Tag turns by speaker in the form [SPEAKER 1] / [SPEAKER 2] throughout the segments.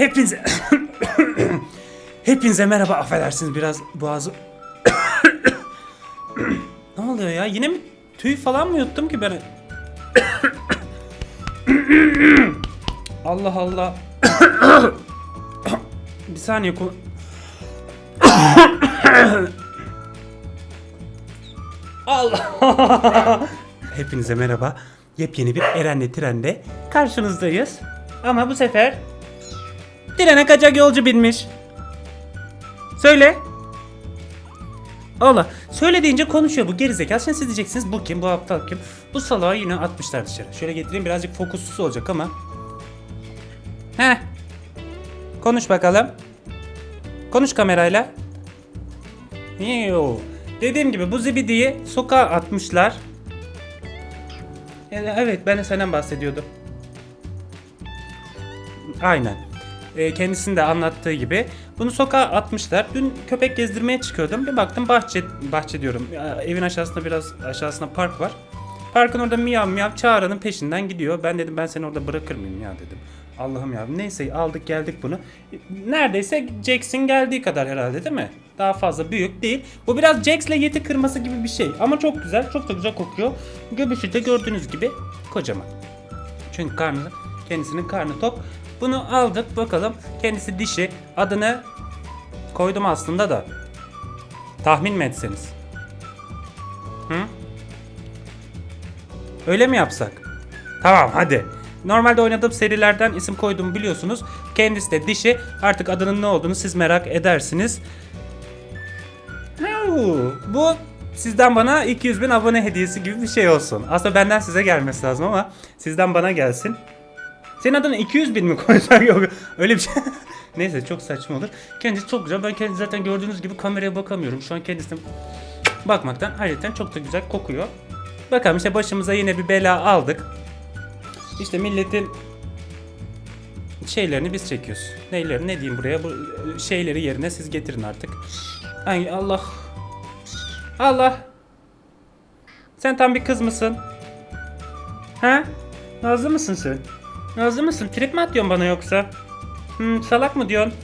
[SPEAKER 1] Hepinize... Hepinize merhaba affedersiniz biraz boğazı... ne oluyor ya yine mi tüy falan mı yuttum ki ben? Allah Allah. Bir saniye ko- Allah. Hepinize merhaba. Yepyeni bir Eren'le Tren'de karşınızdayız. Ama bu sefer trene kaçak yolcu binmiş. Söyle. Allah. Söyle deyince konuşuyor bu gerizekalı. Şimdi siz diyeceksiniz bu kim bu aptal kim? Bu salağı yine atmışlar dışarı. Şöyle getireyim birazcık fokussuz olacak ama. Heh. Konuş bakalım. Konuş kamerayla. Yoo. Dediğim gibi bu zibidiyi sokağa atmışlar. Yani evet ben de senden bahsediyordum. Aynen. Ee, kendisinin de anlattığı gibi bunu sokağa atmışlar. Dün köpek gezdirmeye çıkıyordum. Bir baktım bahçe bahçe diyorum. Evin aşağısında biraz aşağısında park var. Parkın orada miyav miyav çağıranın peşinden gidiyor. Ben dedim ben seni orada bırakır mıyım ya dedim. Allah'ım ya. Neyse aldık geldik bunu. Neredeyse Jackson geldiği kadar herhalde değil mi? Daha fazla büyük değil. Bu biraz Jax'le yeti kırması gibi bir şey. Ama çok güzel. Çok da güzel kokuyor. Göbüşü de gördüğünüz gibi kocaman. Çünkü karnı, kendisinin karnı top. Bunu aldık bakalım. Kendisi dişi. Adını koydum aslında da. Tahmin mi etseniz? Hı? Öyle mi yapsak? Tamam hadi. Normalde oynadığım serilerden isim koyduğumu biliyorsunuz. Kendisi de dişi. Artık adının ne olduğunu siz merak edersiniz. Bu sizden bana 200 bin abone hediyesi gibi bir şey olsun. Aslında benden size gelmesi lazım ama sizden bana gelsin. Senin adına 200 bin mi koysak yok öyle bir şey. Neyse çok saçma olur. Kendisi çok güzel. Ben kendisi zaten gördüğünüz gibi kameraya bakamıyorum. Şu an kendisine bakmaktan ayrıca çok da güzel kokuyor. Bakalım işte başımıza yine bir bela aldık. İşte milletin şeylerini biz çekiyoruz. Neyleri ne diyeyim buraya? Bu şeyleri yerine siz getirin artık. Ay Allah. Allah. Sen tam bir kız mısın? Ha? Nazlı mısın sen? Nazlı mısın? Trip mi atıyorsun bana yoksa? Hmm, salak mı diyorsun?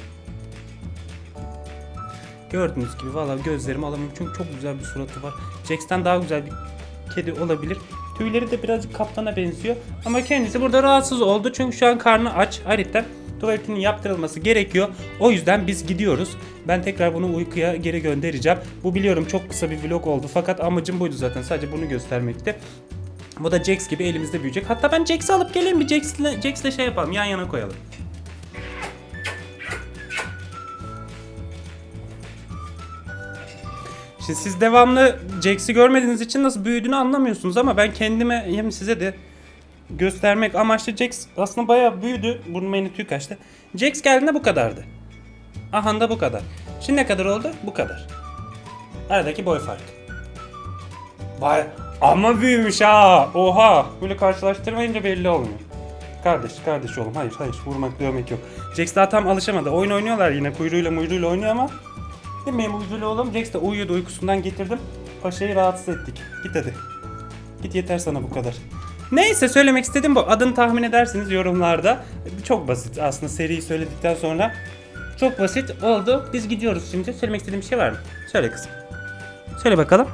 [SPEAKER 1] Gördüğünüz gibi valla gözlerimi alamıyorum çünkü çok güzel bir suratı var. Jax'ten daha güzel bir kedi olabilir. Tüyleri de birazcık kaplana benziyor. Ama kendisi burada rahatsız oldu çünkü şu an karnı aç. Ayrıca tuvaletinin yaptırılması gerekiyor. O yüzden biz gidiyoruz. Ben tekrar bunu uykuya geri göndereceğim. Bu biliyorum çok kısa bir vlog oldu fakat amacım buydu zaten. Sadece bunu göstermekti. Bu da Jax gibi elimizde büyüyecek. Hatta ben Jax'i alıp geleyim bir Jax'le Jax'le şey yapalım. Yan yana koyalım. Şimdi siz devamlı Jax'i görmediğiniz için nasıl büyüdüğünü anlamıyorsunuz ama ben kendime hem size de göstermek amaçlı Jax aslında bayağı büyüdü. Burnuma yeni tüy kaçtı. Jax geldiğinde bu kadardı. Aha da bu kadar. Şimdi ne kadar oldu? Bu kadar. Aradaki boy farkı. Vay ama büyümüş ha. Oha. Böyle karşılaştırmayınca belli olmuyor. Kardeş, kardeş oğlum. Hayır, hayır. Vurmak, dövmek yok. Jax daha tam alışamadı. Oyun oynuyorlar yine. Kuyruğuyla muyruğuyla oynuyor ama Değil mi ucuyla oğlum? Jax de uyuyordu. Uykusundan getirdim. Paşayı rahatsız ettik. Git hadi. Git yeter sana bu kadar. Neyse söylemek istedim bu. Adını tahmin edersiniz yorumlarda. Çok basit aslında seriyi söyledikten sonra. Çok basit oldu. Biz gidiyoruz şimdi. Söylemek istediğim bir şey var mı? Söyle kızım. Söyle bakalım.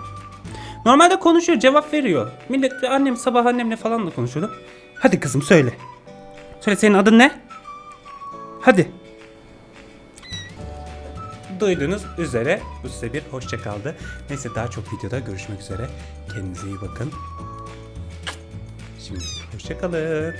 [SPEAKER 1] Normalde konuşuyor, cevap veriyor. Millet annem sabah annemle falan da konuşuyordu. Hadi kızım söyle. Söyle senin adın ne? Hadi. Duyduğunuz üzere bu size bir hoşça kaldı. Neyse daha çok videoda görüşmek üzere. Kendinize iyi bakın. Şimdi hoşça kalın.